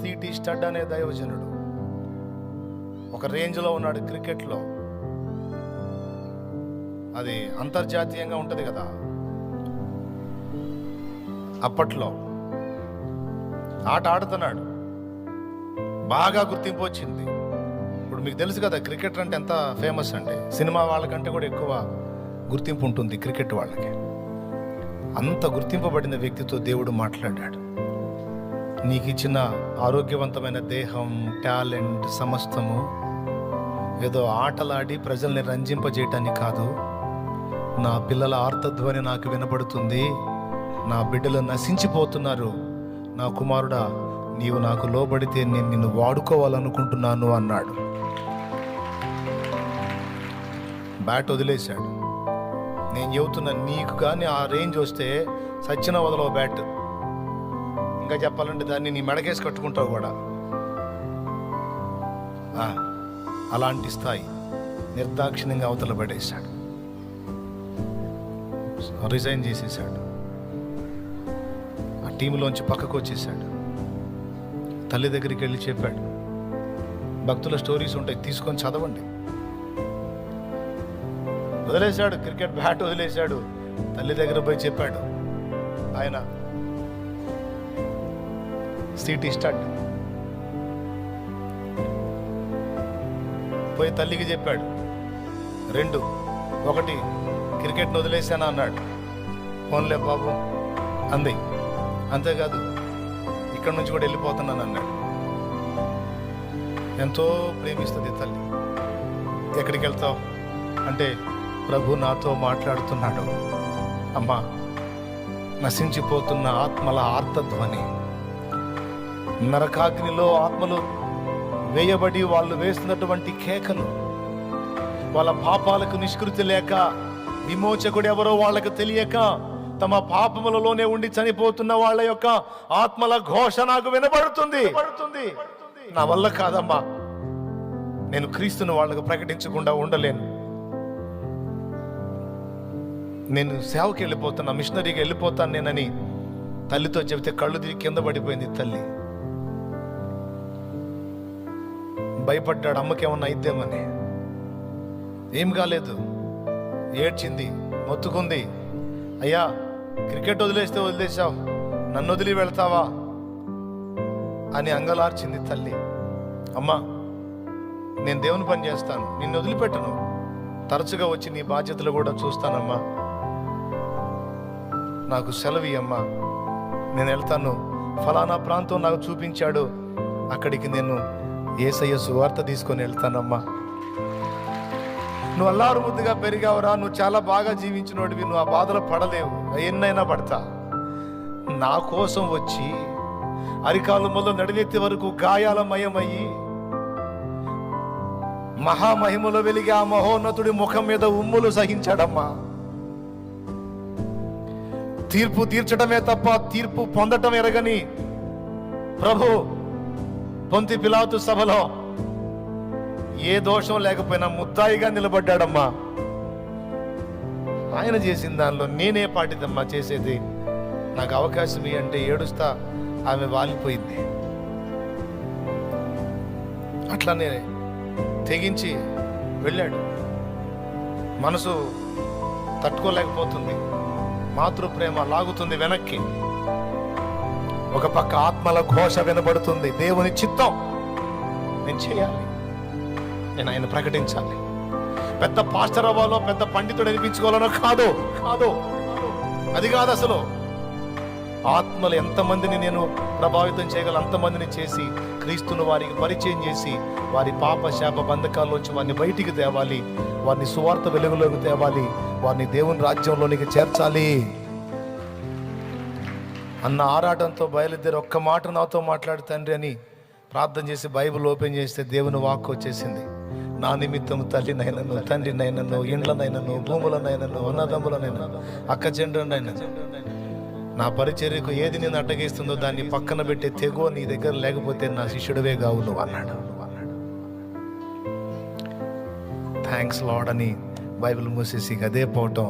City stud అనే దైవజనుడు. ఒక రేంజ్లో ఉన్నాడు క్రికెట్లో. అది అంతర్జాతీయంగా ఉంటుంది కదా. అప్పట్లో ఆట ఆడుతున్నాడు. బాగా గుర్తింపు వచ్చింది. ఇప్పుడు మీకు తెలుసు కదా క్రికెట్ అంటే ఎంత ఫేమస్ అంటే సినిమా వాళ్ళకంటే కూడా ఎక్కువ గుర్తింపు ఉంటుంది క్రికెట్ వాళ్ళకి. అంత గుర్తింపబడిన వ్యక్తితో దేవుడు మాట్లాడాడు. నీకు ఇచ్చిన ఆరోగ్యవంతమైన దేహం టాలెంట్ సమస్తము ఏదో ఆటలాడి ప్రజల్ని రంజింపజేయటానికి కాదు. నా పిల్లల ఆర్తధ్వని నాకు వినబడుతుంది. నా బిడ్డలు నశించిపోతున్నారు. నా కుమారుడా నీవు నాకు లోబడితే నేను నిన్ను వాడుకోవాలనుకుంటున్నాను అన్నాడు. బ్యాట్ వదిలేశాడు. నేను చెబుతున్నా నీకు కానీ ఆ రేంజ్ వస్తే సచ్చిన వదలవు బ్యాట్. ఇంకా చెప్పాలంటే దాన్ని నీ మెడకేసి కట్టుకుంటావు కూడా. అలాంటి స్థాయి నిర్దాక్షిణ్యంగా అవతల పడేశాడు. రిజైన్ చేసేసాడు ఆ టీంలోంచి పక్కకు వచ్చేసాడు తల్లి దగ్గరికి వెళ్ళి చెప్పాడు భక్తుల స్టోరీస్ ఉంటాయి తీసుకొని చదవండి. వదిలేశాడు క్రికెట్ బ్యాట్ వదిలేశాడు. తల్లి దగ్గర పోయి చెప్పాడు ఆయన సిటీ స్టడ్ పోయి తల్లికి చెప్పాడు. రెండు ఒకటి క్రికెట్ను వదిలేశాను అన్నాడు. ఫోన్లే బాబు అంది. అంతేకాదు ఇక్కడి నుంచి కూడా వెళ్ళిపోతున్నాను అన్నాడు. ఎంతో ప్రేమిస్తుంది తల్లి. ఎక్కడికి వెళ్తావు? అంటే ప్రభు నాతో మాట్లాడుతున్నాడు. అమ్మా నశించిపోతున్న ఆత్మల ఆర్తధ్వని. నరకాగ్నిలో ఆత్మలు వేయబడి వాళ్ళు వేస్తున్నటువంటి కేకలు. వాళ్ళ పాపాలకు నిష్కృతి లేక విమోచకుడు ఎవరో వాళ్ళకు తెలియక తమ పాపములలోనే ఉండి చనిపోతున్న వాళ్ళ యొక్క ఆత్మల ఘోష నాకు వినబడుతుంది. నా వల్ల కాదమ్మా. నేను క్రీస్తును వాళ్ళకు ప్రకటించకుండా ఉండలేను. నేను సేవకి వెళ్ళిపోతున్నా మిషనరీకి వెళ్ళిపోతాను నేనని తల్లితో చెబితే కళ్ళు తిరిగి కింద పడిపోయింది తల్లి. భయపడ్డాడు అమ్మకేమన్నా అయిద్దేమని. ఏం కాలేదు. ఏడ్చింది మొత్తుకుంది. అయ్యా క్రికెట్ వదిలేస్తే వదిలేసావు నన్ను వదిలి వెళ్తావా? అని అంగలార్చింది తల్లి. అమ్మా నేను దేవుని పని చేస్తాను. నిన్ను వదిలిపెట్టను. తరచుగా వచ్చి నీ బాధ్యతలు కూడా చూస్తానమ్మా. నాకు సెలవి అమ్మా నేను వెళ్తాను. ఫలానా ప్రాంతం నాకు చూపించాడు. అక్కడికి నేను ఏసయ్య సువార్త తీసుకొని వెళ్తానమ్మా. నువ్వు అల్లారు ముద్దుగా పెరిగావురా నువ్వు చాలా బాగా జీవించినోడివి నువ్వు ఆ బాధలు పడలేవు. ఎన్నైనా పడతా. నా కోసం వచ్చి అరికాలు మొదలు నడినెత్తి వరకు గాయాలమయమయ్యి మహామహిమలో వెలిగి ఆ మహోన్నతుడి ముఖం మీద ఉమ్ములు సహించాడమ్మా. తీర్పు తీర్చడమే తప్ప తీర్పు పొందటం ఎరగని ప్రభు పొంతి పిలాతు సభలో ఏ దోషం లేకపోయినా ముద్దాయిగా నిలబడ్డాడమ్మా. ఆయన చేసిన దానిలో నేనే పాటిదమ్మా చేసేది. నాకు అవకాశం అంటే ఏడుస్తా ఆమె వాలిపోయింది. అట్లానే తెగించి వెళ్ళాడు. మనసు తట్టుకోలేకపోతుంది. మాతృ ప్రేమ లాగుతుంది వెనక్కి. ఒక పక్క ఆత్మల ఘోష వినబడుతుంది. దేవుని చిత్తం నేను చేయాలి. నేను ఆయన ప్రకటించాలి. పెద్ద పాస్టర్ అవ్వాలో పెద్ద పండితుడు అనిపించుకోవాలనో కాదు కాదు అది కాదు అసలు. ఆత్మలు ఎంతమందిని నేను ప్రభావితం చేయగల అంతమందిని చేసి క్రీస్తును వారికి పరిచయం చేసి వారి పాప శాప బంధకాల్లోంచి వారిని బయటికి తేవాలి వారిని సువార్త వెలుగులోకి తేవాలి వారిని దేవుని రాజ్యంలోనికి చేర్చాలి. అన్న ఆరాటంతో బయలుదేరి ఒక్క మాట నాతో మాట్లాడు తండ్రి అని ప్రార్థన చేసి బైబిల్ ఓపెన్ చేస్తే దేవుని వాక్ వచ్చేసింది. నా నిమిత్తం తల్లినైనను తండ్రినైనను ఇండ్లనైనను భూములనైనను అన్నదమ్ములనైనా అక్క చెండ్రనైనా. నా పరిచర్యకు ఏది నేను అడ్డగిస్తుందో దాన్ని పక్కన పెట్టే తెగువ నీ దగ్గర లేకపోతే నా శిష్యుడివే కావు నువ్వు అన్నాడు. థ్యాంక్స్ లాడ్ అని బైబిల్ మూసేసి అదే పోవటం